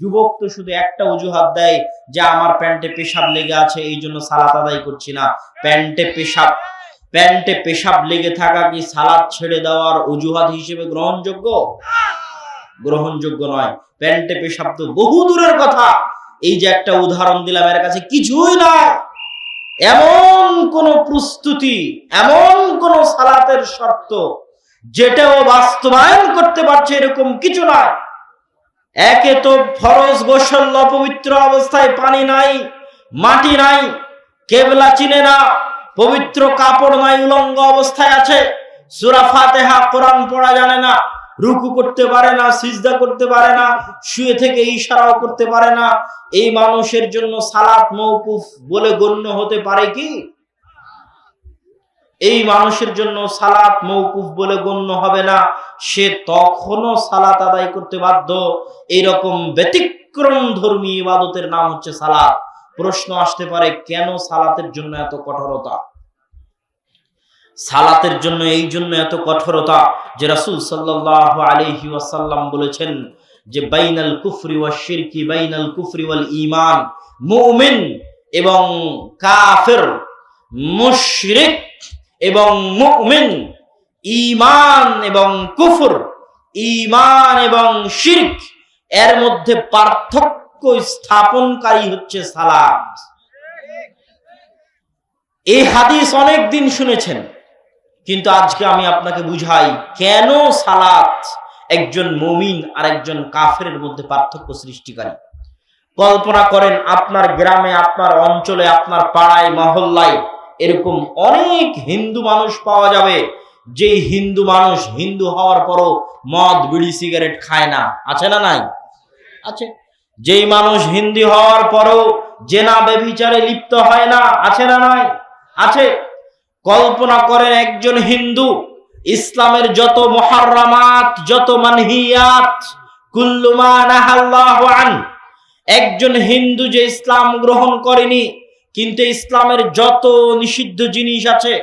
যুবক তো শুধু একটা অজুহাত দেয় যে আমার প্যান্টে পেশাব লেগে আছে, এই জন্য সালাত আদায় করছি না। প্যান্টে পেশাব প্যান্টে পেশাব লেগে থাকা কি সালাদ ছেড়ে দেওয়ার অজুহাত হিসেবে গ্রহণযোগ্য? গ্রহণযোগ্য নয়। প্যান্টে পেশাব তো বহু দূরের কথা। এই যে একটা উদাহরণ দিলাম, এর কাছে কিছুই নয় এমন কোন প্রস্তুতি, এমন কোন সালাতের শর্ত, যেটাও বাস্তবায়ন করতে পারছে এরকম কিছু নয় একে তো ফরজ গোসল, অপবিত্র অবস্থায় পানি নাই, মাটি নাই, কেবলা চিনে না, পবিত্র কাপড় নাই, উলঙ্গ অবস্থায় আছে। সুরা ফাতেহা কোরআন পড়া জানে না, রুকু করতে পারে না, সিজদা করতে পারে না, শুয়ে থেকে ইশারাও করতে পারে না। এই মানুষের জন্য সালাত মৌকুফ বলে গণ্য হতে পারে কি? এই মানুষের জন্য সালাত মৌকুফ বলে গণ্য হবে না। সে তখনও সালাত আদায় করতে বাধ্য। এইরকম ব্যতিক্রম ধর্মী ইবাদতের নাম হচ্ছে সালাত। প্রশ্ন আসতে পারে, কেন সালাতের জন্য এত কঠোরতা? সালাতের জন্য, এই জন্য এত কঠোরতা যে রাসূল সাল্লাল্লাহু আলাইহি ওয়াসাল্লাম বলেছেন যে, বাইনাল কুফরি ওয়াশ শিরকি, বাইনাল কুফরি ওয়াল ঈমান। মুমিন এবং কাফের, মুশরিক এবং মুমিন, ঈমান এবং কুফর ইমান এবং শিরক, এর মধ্যে পার্থক্য স্থাপনকারী হচ্ছে সালাত এই হাদিস অনেক দিন শুনেছেন, কিন্তু আজকে আমি আপনাকে বুঝাই কেন সালাত একজন মমিন আর একজন কাফের মধ্যে পার্থক্য সৃষ্টিকারী। কল্পনা করেন আপনার গ্রামে, আপনার অঞ্চলে, আপনার পাড়ায়, মহল্লায় এরকম অনেক হিন্দু মানুষ পাওয়া যাবে। যে হিন্দু মানুষ হিন্দু হওয়ার পরও মদ, বিড়ি, সিগারেট খায় না। আছে না নাই? আছে। যেই মানুষ হিন্দি হওয়ার পরও জেনা বেবিচারে লিপ্ত হয় না, আছে না নাই? আছে। কল্পনা করেন একজন হিন্দু, ইসলামের যত মহারামাত, যত মানহিয়াত কুল্লুমা নাহাল্লাহু আন, একজন হিন্দু যে ইসলাম গ্রহণ করেনি কিন্তু ইসলামের যত নিষিদ্ধ জিনিস আছে,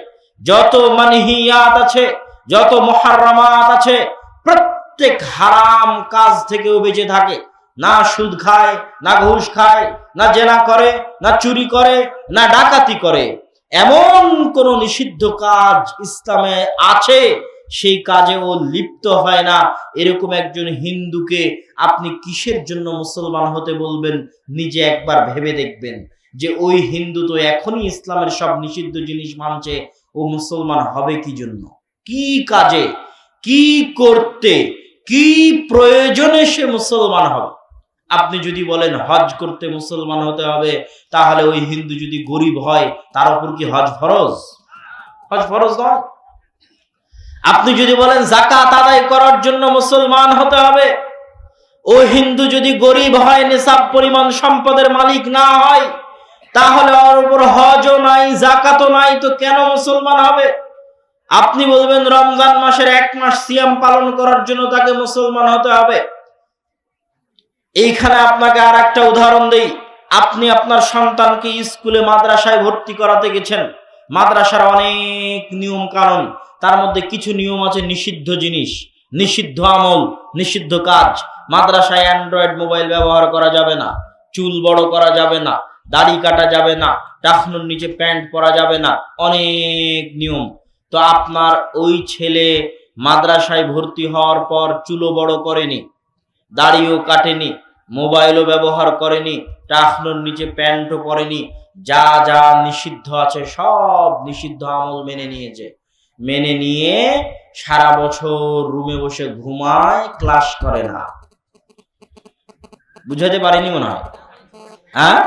যত মানহিয়াত আছে, যত মহারামাত আছে, প্রত্যেক হারাম কাজ থেকেও বেঁচে থাকে। না সুদ খায়, না ঘুষ খায়, না জেনা করে, না চুরি করে, না ডাকাতি করে। এমন কোন নিষিদ্ধ কাজ ইসলামে আছে, সেই কাজে ও লিপ্ত হয় না। এরকম একজন হিন্দুকে আপনি কিসের জন্য মুসলমান হতে বলবেন, নিজে একবার ভেবে দেখবেন। যে ওই হিন্দু তো এখনই ইসলামের সব নিষিদ্ধ জিনিস মানছে, ও মুসলমান হবে কি জন্য? কি কাজে? কি করতে? কি প্রয়োজনে সে মুসলমান হবে? আপনি যদি বলেন, হজ করতে মুসলমান হতে হবে, তাহলে ওই হিন্দু যদি গরিব হয়, তার উপর কি হজ ফরজ? হজ ফরজ নয়। আপনি যদি বলেন জাকাত আদায় করার জন্য মুসলমান হতে হবে, ও হিন্দু যদি গরিব হয়, নিসাব পরিমাণ সম্পদের মালিক না হয় তাহলে ওর উপর হজও নাই জাকাতও নাই, তো কেন মুসলমান হবে? আপনি বলবেন, রমজান মাসের এক মাস সিয়াম পালন করার জন্য তাকে মুসলমান হতে হবে। এইখানে আপনাকে আর একটা উদাহরণ দেই। আপনি আপনার সন্তানকে স্কুলে, মাদ্রাসায় ভর্তি করাতে গেছেন। মাদ্রাসার অনেক নিয়ম কানুন, তার মধ্যে কিছু নিয়ম আছে নিষিদ্ধ জিনিস। নিষিদ্ধ আমল, নিষিদ্ধ কাজ। মাদ্রাসায় অ্যান্ড্রয়েড মোবাইল ব্যবহার করা যাবে না, চুল বড় করা যাবে না দাড়ি কাটা যাবে না টাকনুর নিচে প্যান্ট পরা যাবে না, অনেক নিয়ম। তো আপনার ওই ছেলে মাদ্রাসায় ভর্তি হওয়ার পর চুলো বড় করেনি, দাড়িও কাটেনি, মোবাইলও ব্যবহার করেনি টাকনুর নিচে প্যান্টও পরেনি, যা যা নিষিদ্ধ আছে সব নিষিদ্ধ আমল মেনে নিয়েছে। মেনে নিয়ে সারা বছর রুমে বসে ঘুমায়, ক্লাস করে না। বুঝাতে পারিনি মনে হয়। হ্যাঁ?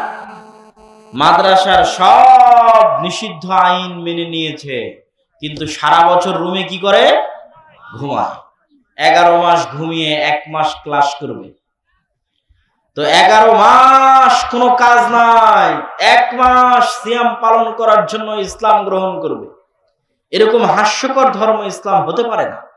মাদ্রাসার সব নিষিদ্ধ আইন মেনে নিয়েছে। কিন্তু সারা বছর রুমে কি করে? ঘুমায়। এগারো মাস ঘুমিয়ে এক মাস ক্লাস করবে। তো এগারো মাস কোনো কাজ নাই। এক মাস সিয়াম পালন করার জন্য ইসলাম গ্রহণ করবে। এরকম হাস্যকর ধর্ম ইসলাম হতে পারে না।